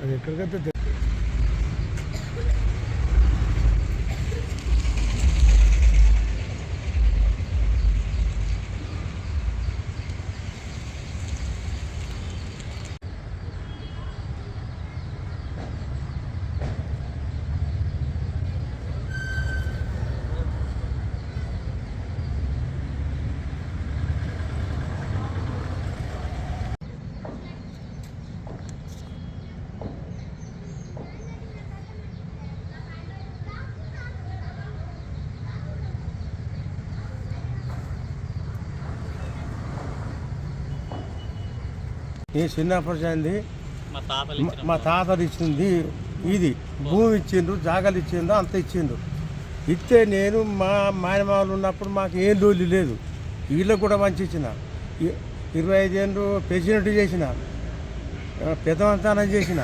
అది ఎక్కడికైతే ఈ చిన్నప్పటి నుంచి మా తాతలు ఇచ్చింది ఇది. భూమి ఇచ్చిండ్రు జాగాలు ఇచ్చిండ్రు అంత ఇచ్చిండ్రు. ఇస్తే నేను మా మాయమాలు ఉన్నప్పుడు మాకు ఏం రోజు లేదు. వీళ్ళకు కూడా మంచి ఇచ్చిన. ఇరవై ఐదేళ్ళు ప్రెసిడెంట్ చేసిన. పెద్దవంతానం చేసిన.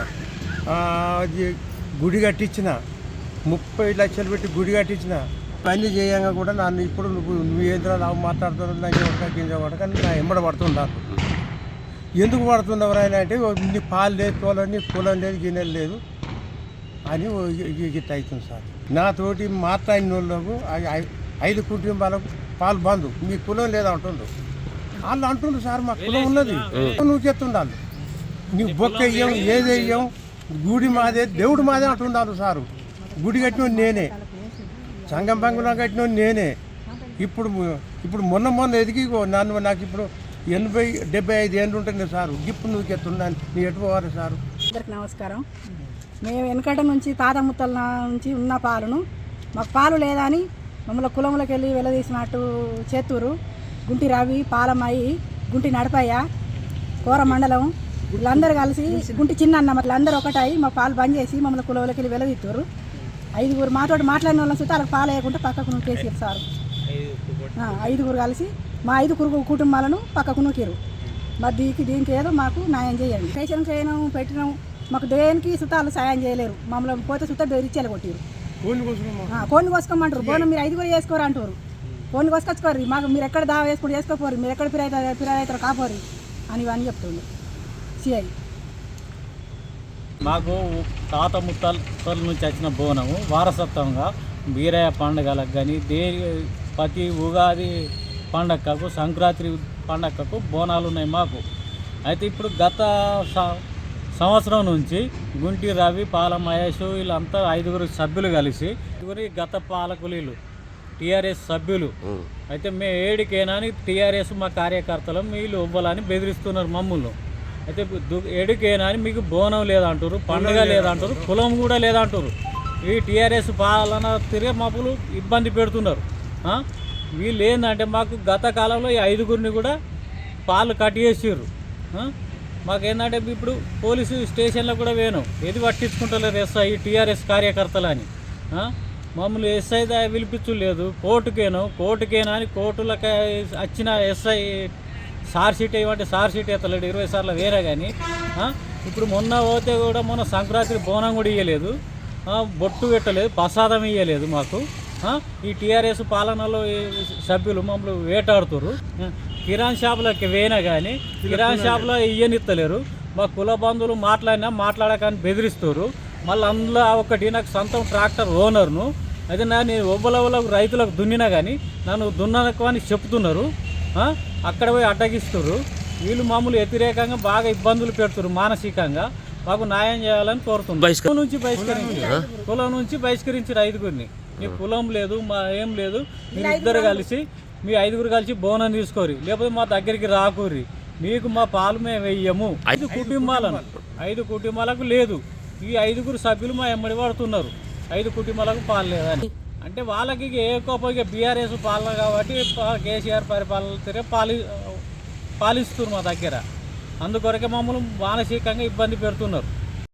గుడి కట్టించిన ముప్పై లక్షలు పెట్టి గుడి కట్టించిన పని చేయంగా కూడా నన్ను ఇప్పుడు నువ్వు నువ్వు ఏంద్రా నాకు మాట్లాడుతున్నావు నాకు ఒకట నా ఎంబడ పడుతున్నారు ఎందుకు పడుతున్నావు ఆయన అంటే "ఓ, నీ పాలు లేదు తోలం నీ పొలం లేదు గిన్నెలు లేదు అని ఇట్లా అవుతుంది సార్. నాతోటి మాట్లాడిన వాళ్ళకు ఐదు కుటుంబాలకు పాలు బంధు మీ కులం లేదా అంటుండ్రు. వాళ్ళు అంటుండ్రు సార్ మా కులం ఉన్నది. నువ్వు చెప్తుండాలి. నీకు బొక్క వెయ్యం ఏది వెయ్యం గుడి మాదే దేవుడు మాదే అంటున్నారు సారు. గుడి కట్టిన నేనే. సంగం పంగులం కట్టిన నేనే. ఇప్పుడు ఇప్పుడు మొన్న మొన్న ఎదిగి నన్ను నాకు ఇప్పుడు ఎనభై డెబ్బై ఐదు ఏళ్ళు ఉంటుంది సారు. గిప్పు నువ్వు ఎత్తున్నాను నీ ఎటు పోవాలి సారు? అందరికి నమస్కారం. మేము వెనకట నుంచి తాత ముత్తల నుంచి ఉన్న పాలను మాకు పాలు లేదని మమ్మల్ని కులంలోకి వెళ్ళి వెలదీసినట్టు చేతూరు గుంటి రవి పాలమాయి గుంటి నడపయ్య కోర మండలం వీళ్ళందరూ కలిసి గుంటి చిన్న అన్న వీళ్ళందరూ ఒకటాయి మా పాలు బంద్ చేసి మమ్మల్ని కులంలోకి వెళ్ళి వెలదీస్తారు ఐదుగురు మాతోటి మాట్లాడిన వాళ్ళని చూస్తే వాళ్ళకి పాలు వేయకుండా పక్కకు నూకేసారు సార్. ఐదుగురు కలిసి మా ఐదుగురు కుటుంబాలను పక్కకు నూకిరు మరి దీనికి దీనికి ఏదో మాకు న్యాయం చేయండి. స్టేషన్ చేయడం పెట్టినాం మాకు దేనికి సుతాలు సాయం చేయలేరు. మమ్మల్ని పోతే సుత బెదిరించేలు కొట్టిరు కోడిని కోసుకోమంటారు. బోనం మీరు ఐదుగురు చేసుకోరు అంటారు. కోడిని కోసుకొచ్చుకోరు మాకు మీరు ఎక్కడ దావా వేసుకుని చేసుకోపోరు మీరు ఎక్కడ ఫిరాయి ఫిరాయి అవుతారు కాపోరు అని ఇవన్నీ చెప్తుండు సిఐ. మాకు తాత ముత్తాల నుంచి వచ్చిన బోనము వారసత్వంగా బీరయ్య పండుగలకు కానీ దే ప్రతి ఉగాది పండగకు సంక్రాంతి పండగకు బోనాలు ఉన్నాయి మాకు. అయితే ఇప్పుడు గత స- సంవత్సరం నుంచి గుంటి రవి పాల మహేష్ వీళ్ళంతా ఐదుగురు సభ్యులు కలిసి ఐదుగురి గత పాలకులీలు టీఆర్ఎస్ సభ్యులు. అయితే మేము ఏడికైనా అని టీఆర్ఎస్ మా కార్యకర్తలు వీళ్ళు ఇవ్వాలని బెదిరిస్తున్నారు మమ్మల్ని. అయితే దు- ఏడికైనా అని మీకు బోనం లేదంటారు పండుగ లేదంటారు కులం కూడా లేదంటారు ఈ టీఆర్ఎస్ పాలన తిరిగి మాపులు ఇబ్బంది పెడుతున్నారు? వీళ్ళు ఏంటంటే మాకు గత కాలంలో ఈ ఐదుగురిని కూడా పాలు కట్టేసారు మాకేంటంటే ఇప్పుడు పోలీసు స్టేషన్లో కూడా వేను ఏది పట్టించుకుంటలేరు ఎస్ఐ టీఆర్ఎస్ కార్యకర్తలని. మమ్మల్ని ఎస్ఐ పిలిపించలేదు కోర్టుకేను కోర్టుకేనా అని కోర్టులకు వచ్చిన ఎస్ఐ సార్ సీట్ ఇవ్వంటే సార్ సీట్ ఎత్తలేడు. ఇరవై సార్లు వేరే కానీ ఇప్పుడు మొన్న పోతే కూడా మొన్న సంక్రాంతి బోనం కూడా ఇవ్వలేదు బొట్టు పెట్టలేదు ప్రసాదం ఇవ్వలేదు మాకు. ఈ టీఆర్ఎస్ పాలనలో సభ్యులు మమ్మల్ని వేటాడుతున్నారు ఆ, కిరాణ్ షాపులకి వేయినా కానీ కిరాణ్ షాపులో ఇయ్యనిత్తలేరు. మా కుల బంధువులు మాట్లాడినా మాట్లాడకని బెదిరిస్తారు మళ్ళీ అందులో ఒకటి నాకు సొంతం ట్రాక్టర్ ఓనర్ను. అయితే నా నేను ఒవ్వలవ్వలకు రైతులకు దున్నినా కానీ నన్ను దున్నకు అని చెప్తున్నారు. ఆ? అక్కడ పోయి అడ్డగిస్తారు వీళ్ళు మామూలు వ్యతిరేకంగా బాగా ఇబ్బందులు పెడుతున్నారు మానసికంగా. మాకు న్యాయం చేయాలని కోరుతున్నారు. కులం నుంచి బహిష్కరించారు. కులం నుంచి బహిష్కరించారు ఐదుగురిని. మీ కులం లేదు మా ఏం లేదు మీరు ఇద్దరు కలిసి మీ ఐదుగురు కలిసి బోనం తీసుకోరి. లేకపోతే మా దగ్గరికి రాకూరి. మీకు మా పాలు మేము వెయ్యము. ఐదు కుటుంబాలను. ఐదు కుటుంబాలకు లేదు. ఈ ఐదుగురు సభ్యులు మా ఎమ్మడి పడుతున్నారు ఐదు కుటుంబాలకు పాలు లేదని. అంటే వాళ్ళకి ఏ కోపం బీఆర్ఎస్ పాలన కాబట్టి కేసీఆర్ పరిపాలన తిరిగి పాలి పాలిస్తున్నారు మా దగ్గర. అందుకొరకే మమ్మల్ని మానసికంగా ఇబ్బంది పెడుతున్నారు.